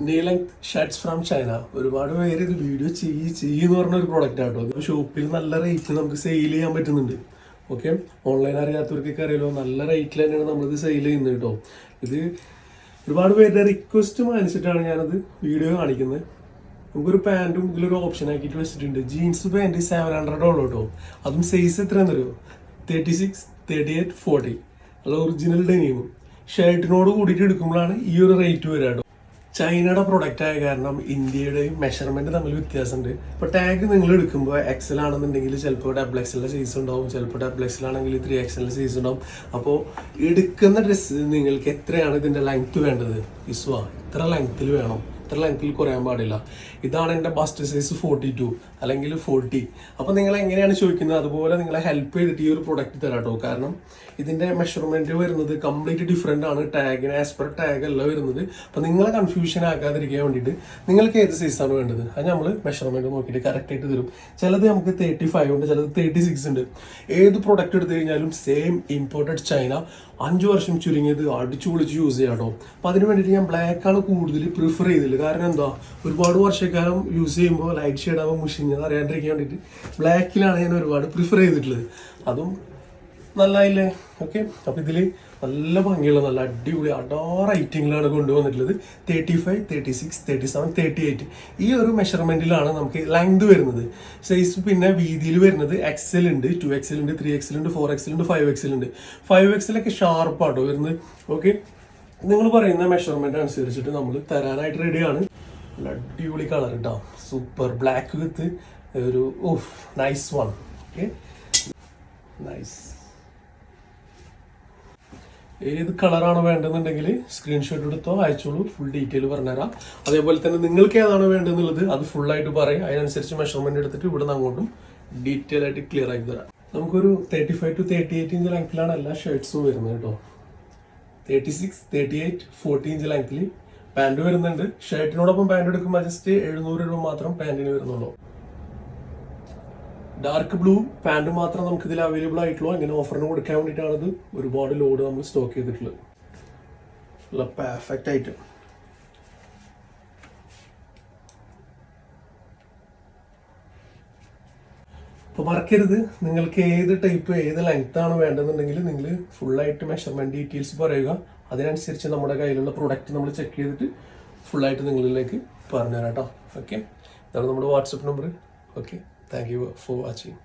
നീലങ് shirts from China ഒരുപാട് പേര് ഇത് വീഡിയോ ചെയ്യ് ചെയ്യുന്ന പറഞ്ഞ ഒരു പ്രോഡക്റ്റ് ആട്ടോ ഷോപ്പിൽ നല്ല റേറ്റ് നമുക്ക് സെയിൽ ചെയ്യാൻ പറ്റുന്നുണ്ട്. ഓക്കെ ഓൺലൈൻ അറിയാത്തവർക്കൊക്കെ അറിയാലോ നല്ല റേറ്റിൽ തന്നെയാണ് നമ്മളിത് സെയിൽ ചെയ്യുന്നത് കേട്ടോ. ഇത് ഒരുപാട് പേരുടെ റിക്വസ്റ്റ് മാനിച്ചിട്ടാണ് ഞാനത് വീഡിയോ കാണിക്കുന്നത്. നമുക്കൊരു പാന്റും ഇതിലൊരു ഓപ്ഷൻ ആക്കിയിട്ട് വെച്ചിട്ടുണ്ട്. ജീൻസ് പാന്റ് സെവൻ ഹൺഡ്രഡ് ഉള്ളൂ കേട്ടോ. അതും സൈസ് എത്രയാണെന്ന് അറിയോ? Thirty six thirty eight forty അല്ല ഒറിജിനൽ ഡെനിയും ഷർട്ടിനോട് കൂടിയിട്ട് എടുക്കുമ്പോഴാണ് ഈ ഒരു റേറ്റ് വരിക ചൈനയുടെ പ്രൊഡക്റ്റ് ആയ കാരണം ഇന്ത്യയുടെയും മെഷർമെന്റ് തമ്മിൽ വ്യത്യാസമുണ്ട്. ഇപ്പൊ ടാഗ് നിങ്ങൾ എടുക്കുമ്പോൾ എക്സൽ ആണെന്നുണ്ടെങ്കിൽ ചിലപ്പോൾ ഡബിൾ എക്സലിന്റെ സൈസ് ഉണ്ടാവും ചിലപ്പോൾ ഡബിൾ എക്സൽ ആണെങ്കിൽ ത്രീ എക്സലിന്റെ സൈസ് ഉണ്ടാവും. അപ്പോൾ എടുക്കുന്ന ഡ്രസ്സ് നിങ്ങൾക്ക് എത്രയാണ് ഇതിന്റെ ലെങ്ത് വേണ്ടത്? ഇസ്വ എത്ര ലെങ്ത്തിൽ വേണം. ഇത്ര ലെങ്ത്തിൽ കുറയാൻ പാടില്ല. ഇതാണ് എന്റെ ബസ്റ്റ് സൈസ് ഫോർട്ടി ടു അല്ലെങ്കിൽ ഫോർട്ടി അപ്പോൾ നിങ്ങൾ എങ്ങനെയാണ് ചോദിക്കുന്നത്? അതുപോലെ നിങ്ങളെ ഹെൽപ്പ് ചെയ്തിട്ട് ഈ ഒരു പ്രൊഡക്റ്റ് തരാം കേട്ടോ കാരണം ഇതിന്റെ മെഷർമെന്റ് വരുന്നത് കംപ്ലീറ്റ് ഡിഫറെന്റ് ആണ്. ടാഗിന് ആസ് പെർ ടാഗ് അല്ല വരുന്നത്. അപ്പോൾ നിങ്ങളെ കൺഫ്യൂഷൻ ആക്കാതിരിക്കാൻ വേണ്ടിയിട്ട് നിങ്ങൾക്ക് ഏത് സൈസാണ് വേണ്ടത്? അത് നമ്മൾ മെഷർമെന്റ് നോക്കിയിട്ട് കറക്റ്റ് ആയിട്ട് തരും. ചിലത് നമുക്ക് തേർട്ടി ഫൈവ് ഉണ്ട് ചിലത് തേർട്ടി സിക്സ് ഉണ്ട്. ഏത് പ്രൊഡക്റ്റ് എടുത്തു കഴിഞ്ഞാലും സെയിം ഇമ്പോർട്ടഡ് ചൈന അഞ്ച് വർഷം ചുരുങ്ങിയത് അടിച്ചു പൊളിച്ച് യൂസ് ചെയ്യാം കേട്ടോ അപ്പോൾ അതിന് വേണ്ടിയിട്ട് ഞാൻ ബ്ലാക്കാണ് കൂടുതൽ പ്രിഫർ ചെയ്തില്ല കാരണം എന്താ? ഒരുപാട് വർഷക്കാലം യൂസ് ചെയ്യുമ്പോൾ ലൈറ്റ് ഷെയ്ഡ് ആകുമ്പോൾ മുഷിഞ്ഞത് അറിയാണ്ടിരിക്കാൻ വേണ്ടിയിട്ട് ബ്ലാക്കിലാണ് ഞാൻ ഒരുപാട് പ്രിഫർ ചെയ്തിട്ടുള്ളത്. അതും നല്ലതായില്ലേ ഓക്കെ അപ്പം ഇതിൽ നല്ല ഭംഗിയുള്ള നല്ല അടിപൊളി അടാർ റൈറ്റിങ്ങിലാണ് കൊണ്ടുവന്നിട്ടുള്ളത്. Thirty five thirty six thirty seven thirty eight ഈ ഒരു മെഷർമെന്റിലാണ് നമുക്ക് ലെങ്ത് വരുന്നത്. സൈസ് പിന്നെ വീതിയിൽ വരുന്നത് എക്സൽ ഉണ്ട് ടു എക്സൽ ഉണ്ട് ത്രീ എക്സൽ ഉണ്ട് ഫോർ എക്സൽ ഉണ്ട് ഫൈവ് എക്സൽ ഉണ്ട്. ഫൈവ് എക്സലൊക്കെ ഷാർപ്പാട്ടോ വരുന്നത്. ഓക്കെ നിങ്ങൾ പറയുന്ന മെഷർമെന്റ് അനുസരിച്ചിട്ട് നമ്മൾ തരാനായിട്ട് റെഡിയാണ് നല്ല അടിപൊളി കളർ കേട്ടോ സൂപ്പർ ബ്ലാക്ക് വിത്ത് ഒരു off nice one okay nice ഏത് കളറാണ് വേണ്ടതെന്നുണ്ടെങ്കിൽ സ്ക്രീൻഷോട്ട് എടുത്തോ അയച്ചോളൂ ഫുൾ ഡീറ്റെയിൽ പറഞ്ഞുതരാം. അതേപോലെ തന്നെ നിങ്ങൾക്ക് ഏതാണ് വേണ്ടതെന്നുള്ളത് അത് ഫുൾ ആയിട്ട് പറയും. അതിനനുസരിച്ച് മെഷർമെന്റ് എടുത്തിട്ട് ഇവിടെ നിന്ന് അങ്ങോട്ടും ഡീറ്റെയിൽ ആയിട്ട് ക്ലിയർ ആക്കി തരാം. നമുക്കൊരു thirty five to thirty eight inch ലെങ്ത്തിലാണ് എല്ലാ ഷർട്ട്സും വരുന്നത് കേട്ടോ. Thirty six thirty eight forty inch ലെങ്ത്തിൽ പാന്റ് വരുന്നുണ്ട്. ഷർട്ടിനോടൊപ്പം പാന്റ് എടുക്കുമ്പോൾ ജസ്റ്റ് എഴുന്നൂറ് രൂപ മാത്രം പാൻറിന് വരുന്നുള്ളൂ. ഡാർക്ക് ബ്ലൂ പാന്റ് മാത്രം നമുക്ക് ഇതിൽ അവൈലബിൾ ആയിട്ടുള്ളൂ. ഇങ്ങനെ ഓഫറിന് കൊടുക്കാൻ വേണ്ടിയിട്ടാണ് ഇത് ഒരുപാട് ലോഡ് നമ്മൾ സ്റ്റോക്ക് ചെയ്തിട്ടുള്ളത്. പെർഫെക്റ്റ് ആയിട്ട് അപ്പോൾ മറക്കരുത്. നിങ്ങൾക്ക് ഏത് ടൈപ്പ് ഏത് ലെങ്ത് ആണ് വേണ്ടതെന്നുണ്ടെങ്കിൽ നിങ്ങൾ ഫുള്ളായിട്ട് മെഷർമെന്റ് ഡീറ്റെയിൽസ് പറയുക. അതിനനുസരിച്ച് നമ്മുടെ കയ്യിലുള്ള പ്രൊഡക്റ്റ് നമ്മൾ ചെക്ക് ചെയ്തിട്ട് ഫുള്ളായിട്ട് നിങ്ങളിലേക്ക് പറഞ്ഞുതരാം കേട്ടോ. ഓക്കെ ഇതാണ് നമ്മുടെ WhatsApp number okay thank you for watching